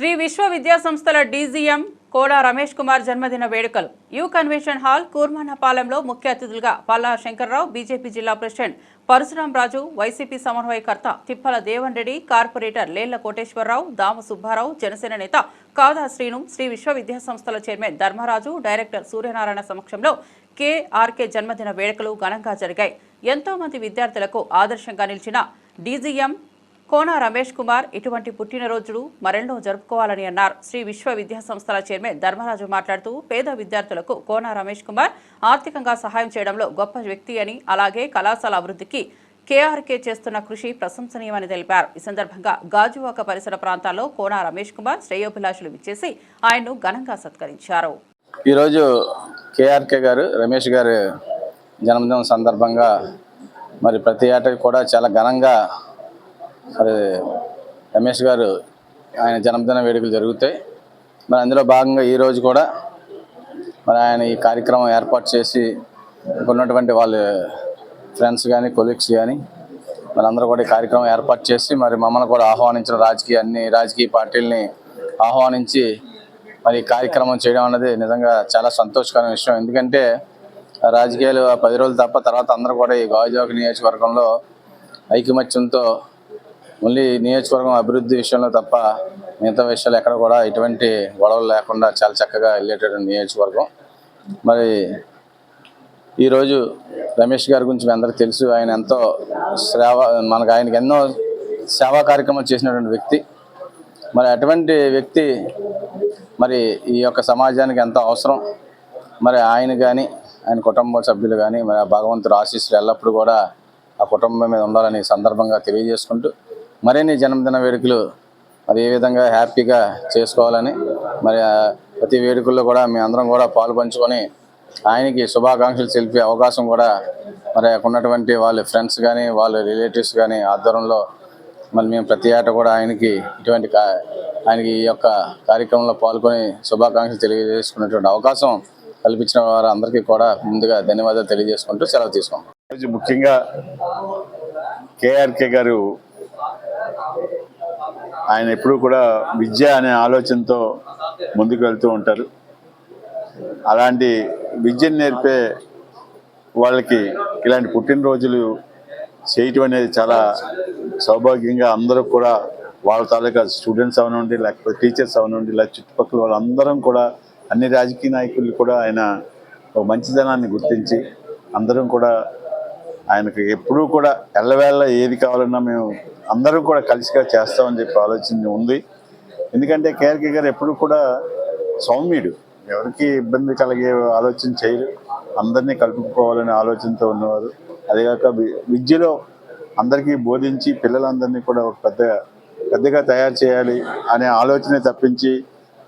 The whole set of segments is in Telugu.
శ్రీ విశ్వ విద్యా సంస్థల డీజీఎం కోడా రమేష్ కుమార్ జన్మదిన వేడుకలు. యూ కన్వెన్షన్ హాల్ కూర్మానపాలెంలో ముఖ్య అతిథులుగా పల్లా శంకర్రావు బీజేపీ జిల్లా ప్రెసిడెంట్ పరశురాం రాజు వైసీపీ సమన్వయకర్త తిప్పల దేవన్ రెడ్డి కార్పొరేటర్ లేళ్ళ కోటేశ్వరరావు దామ సుబ్బారావు జనసేన నేత కాదా శ్రీను శ్రీ విశ్వవిద్యా సంస్థల చైర్మన్ ధర్మరాజు డైరెక్టర్ సూర్యనారాయణ సమక్షంలో కేఆర్కే జన్మదిన వేడుకలు ఘనంగా జరిగాయి. ఎంతో మంది విద్యార్థులకు ఆదర్శంగా నిలిచిన డీజీఎం కోన రమేష్ కుమార్ ఇటువంటి పుట్టినరోజులు మరెన్నో జరుపుకోవాలని అన్నారు. శ్రీ విశ్వ విద్యా సంస్థల చైర్మన్ ధర్మరాజు మాట్లాడుతూ పేద విద్యార్థులకు కోన రమేష్ కుమార్ ఆర్థికంగా సహాయం చేయడంలో గొప్ప వ్యక్తి అని అలాగే కళాశాల అభివృద్ధికి కేఆర్కే చేస్తున్న కృషి ప్రశంసనీయమని తెలిపారు. ఈ సందర్భంగా గాజువాక పరిసర ప్రాంతాల్లో కోన రమేష్ కుమార్ శ్రేయోభిలాషులు విచ్చేసి ఆయన్ను ఘనంగా సత్కరించారు. ఈరోజు కేఆర్కే గారు రమేష్ గారి జన్మదినం సందర్భంగా మరి ప్రతి ఏటా కూడా చాలా ఘనంగా మరి రమేష్ గారు ఆయన జన్మదిన వేడుకలు జరుగుతాయి. మరి అందులో భాగంగా ఈరోజు కూడా మరి ఆయన ఈ కార్యక్రమం ఏర్పాటు చేసి ఉన్నటువంటి వాళ్ళ ఫ్రెండ్స్ కానీ కొలీగ్స్ కానీ మరి అందరూ కూడా ఈ కార్యక్రమం ఏర్పాటు చేసి మరి మమ్మల్ని కూడా ఆహ్వానించిన రాజకీయ అన్ని రాజకీయ పార్టీలని ఆహ్వానించి మరి ఈ కార్యక్రమం చేయడం అన్నది నిజంగా చాలా సంతోషకరమైన విషయం. ఎందుకంటే రాజకీయాలు పది రోజులు తప్ప తర్వాత అందరూ కూడా ఈ గాజువాక నియోజకవర్గంలో ఐకమత్యంతో ఓన్లీ నియోజకవర్గం అభివృద్ధి విషయంలో తప్ప మిగతా విషయాలు ఎక్కడ కూడా ఎటువంటి గొడవలు లేకుండా చాలా చక్కగా వెళ్ళేటటువంటి నియోజకవర్గం. మరి ఈరోజు రమేష్ గారి గురించి మీ అందరికీ తెలుసు ఆయన ఎంతో సేవ మనకు ఆయనకి ఎన్నో సేవా కార్యక్రమాలు చేసినటువంటి వ్యక్తి. మరి అటువంటి వ్యక్తి మరి ఈ యొక్క సమాజానికి ఎంతో అవసరం. మరి ఆయన కానీ ఆయన కుటుంబ సభ్యులు కానీ మరి ఆ భగవంతుడు ఆశీస్సులు ఎల్లప్పుడూ కూడా ఆ కుటుంబం మీద ఉండాలని సందర్భంగా తెలియజేసుకుంటూ మరిన్ని జన్మదిన వేడుకలు మరి ఏ విధంగా హ్యాపీగా చేసుకోవాలని మరి ప్రతి వేడుకల్లో కూడా మీ అందరం కూడా పాలు పంచుకొని ఆయనకి శుభాకాంక్షలు తెలిపే అవకాశం కూడా మరి ఉన్నటువంటి వాళ్ళ ఫ్రెండ్స్ కానీ వాళ్ళ రిలేటివ్స్ కానీ ఆధ్వర్యంలో మరి మేము ప్రతి ఏట కూడా ఆయనకి ఇటువంటి కా- ఆయనకి ఈ యొక్క కార్యక్రమంలో పాల్గొని శుభాకాంక్షలు తెలియజేసుకునేటువంటి అవకాశం కల్పించిన వారు అందరికీ కూడా ముందుగా ధన్యవాదాలు తెలియజేసుకుంటూ సెలవు తీసుకుంటాం ముఖ్యంగా కేఆర్కే గారు ఆయన ఎప్పుడూ కూడా విద్య అనే ఆలోచనతో ముందుకు వెళ్తూ ఉంటారు. అలాంటి విద్యను నేర్పే వాళ్ళకి ఇలాంటి పుట్టినరోజులు చేయటం అనేది చాలా సౌభాగ్యంగా అందరూ కూడా వాళ్ళ తాలూకా స్టూడెంట్స్ అవనండి లేకపోతే టీచర్స్ అవనండి లేక చుట్టుపక్కల వాళ్ళందరం కూడా అన్ని రాజకీయ నాయకులు కూడా ఆయన ఒక మంచిదనాన్ని గుర్తించి అందరం కూడా ఆయనకు ఎప్పుడూ కూడా ఎల్లవేళ ఏది కావాలన్నా మేము అందరూ కూడా కలిసిగా చేస్తామని చెప్పి ఆలోచన ఉంది. ఎందుకంటే కేఆర్కే గారు ఎప్పుడు కూడా సౌమ్యుడు. ఎవరికి ఇబ్బంది కలిగే ఆలోచన చేయరు. అందరినీ కలుపుకోవాలనే ఆలోచనతో ఉన్నవారు. అదేగాక వి- విద్యలో అందరికీ బోధించి పిల్లలందరినీ కూడా ఒక పెద్ద పెద్దగా తయారు చేయాలి అనే ఆలోచన తప్పించి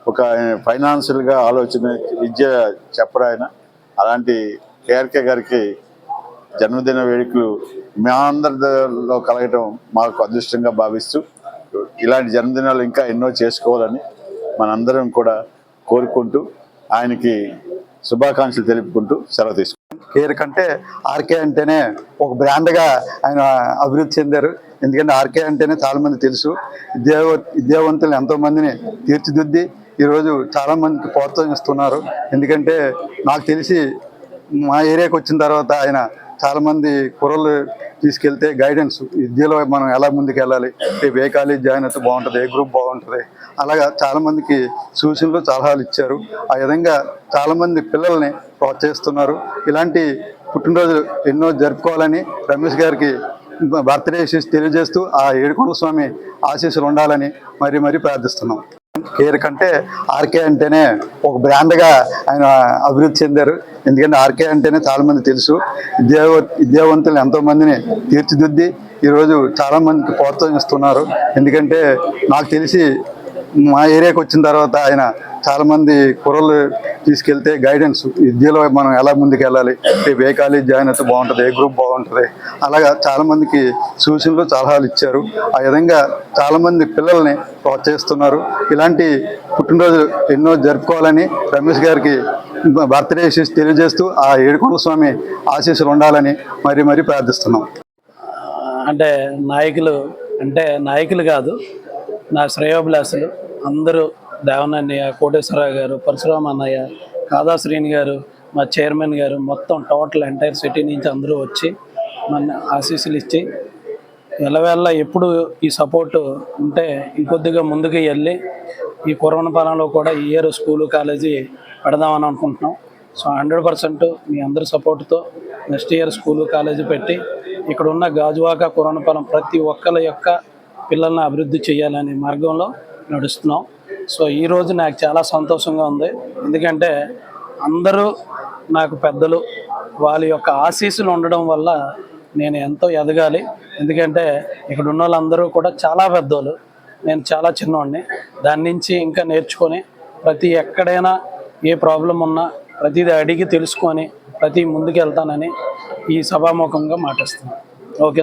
ఒక ఫైనాన్షియల్గా ఆలోచన విద్య చెప్పడు ఆయన అలాంటి కేఆర్కే గారికి జన్మదిన వేడుకలు మా అందరిలో కలగటం మాకు అదృష్టంగా భావిస్తూ ఇలాంటి జన్మదినాలు ఇంకా ఎన్నో చేసుకోవాలని మనందరం కూడా కోరుకుంటూ ఆయనకి శుభాకాంక్షలు తెలుపుకుంటూ సెలవు తీసుకుంటాం. కేర్ కంటే ఆర్కే అంటేనే ఒక బ్రాండ్గా ఆయన అభివృద్ధి చెందారు. ఎందుకంటే ఆర్కే అంటేనే చాలామంది తెలుసు. దేవ విద్యావంతులు ఎంతోమందిని తీర్చిదిద్ది ఈరోజు చాలామందికి ప్రోత్సహిస్తున్నారు. ఎందుకంటే నాకు తెలిసి మా ఏరియాకి వచ్చిన తర్వాత ఆయన చాలా మంది కుర్రలు తీసుకెళ్తే గైడెన్స్ విద్యలో మనం ఎలా ముందుకు వెళ్ళాలి ఏ కాలేజ్ జాయిన్ అయితే బాగుంటుంది? ఏ గ్రూప్ బాగుంటుంది? అలాగా చాలా మందికి సూచనలు సలహాలు ఇచ్చారు. ఆ విధంగా చాలా మంది పిల్లల్ని ప్రోత్సహిస్తున్నారు. ఇలాంటి పుట్టినరోజు ఎన్నో జరుపుకోవాలని రమేష్ గారికి బర్త్డే తెలియజేస్తూ ఆ ఏడుకొండ స్వామి ఆశీస్సులు ఉండాలని మరీ మరీ ప్రార్థిస్తున్నాం. కేర్ కంటే ఆర్కే అంటేనే ఒక బ్రాండ్గా ఆయన అభివృద్ధి చెందారు. ఎందుకంటే ఆర్కే అంటేనే చాలామంది తెలుసు. విద్యావ విద్యావంతులు ఎంతోమందిని తీర్చిదిద్ది ఈరోజు చాలా మందికి ప్రోత్సహిస్తున్నారు. ఎందుకంటే నాకు తెలిసి మా ఏరియాకి వచ్చిన తర్వాత ఆయన చాలా మంది కుర్రలు తీసుకెళ్తే గైడెన్స్ విద్యలో మనం ఎలా ముందుకు వెళ్ళాలి రేపు ఏ కాలేజ్ జాయిన్ అయితే బాగుంటుంది? ఏ గ్రూప్ బాగుంటుంది? అలాగా చాలా మందికి సూచనలు సలహాలు ఇచ్చారు. ఆ విధంగా చాలా మంది పిల్లల్ని ప్రోత్సహిస్తున్నారు. ఇలాంటి పుట్టినరోజు ఎన్నో జరుపుకోవాలని రమేష్ గారికి బర్త్డే తెలియజేస్తూ ఆ ఏడుకొండ స్వామి ఆశీస్సులు ఉండాలని మరీ మరీ ప్రార్థిస్తున్నాం. అంటే నాయకులు అంటే నాయకులు కాదు నా శ్రేయోభిలాసులు అందరూ దేవనన్నయ్య కోటేశ్వరరావు గారు పరశురామ అన్నయ్య కాదాశ్రీని గారు మా చైర్మన్ గారు మొత్తం టోటల్ ఎంటైర్ సిటీ నుంచి అందరూ వచ్చి మన ఆశీస్సులు ఇచ్చి ఎల్లవేళ ఎప్పుడు ఈ సపోర్ట్ ఉంటే ఇంకొద్దిగా ముందుకు వెళ్ళి ఈ కురవనపాలెంలో పాలనలో కూడా ఈ ఇయర్ స్కూలు కాలేజీ పెడదామని అనుకుంటున్నాం. సో హండ్రెడ్ పర్సెంట్ మీ అందరి సపోర్ట్తో నెక్స్ట్ ఇయర్ స్కూలు కాలేజీ పెట్టి ఇక్కడ ఉన్న గాజువాక పాలెం ప్రతి ఒక్కరి యొక్క పిల్లల్ని అభివృద్ధి చేయాలనే మార్గంలో నడుస్తున్నాం. సో ఈరోజు నాకు చాలా సంతోషంగా ఉంది. ఎందుకంటే అందరూ నాకు పెద్దలు వాళ్ళ యొక్క ఆశీస్సులు ఉండడం వల్ల నేను ఎంతో ఎదగాలి. ఎందుకంటే ఇక్కడ ఉన్న వాళ్ళందరూ కూడా చాలా పెద్దోళ్ళు. నేను చాలా చిన్నవాడిని దాని నుంచి ఇంకా నేర్చుకొని ప్రతి ఎక్కడైనా ఏ ప్రాబ్లం ఉన్నా ప్రతిదీ అడిగి తెలుసుకొని ప్రతి ముందుకు వెళ్తానని ఈ సభాముఖంగా మాటిస్తున్నాను. ఓకే.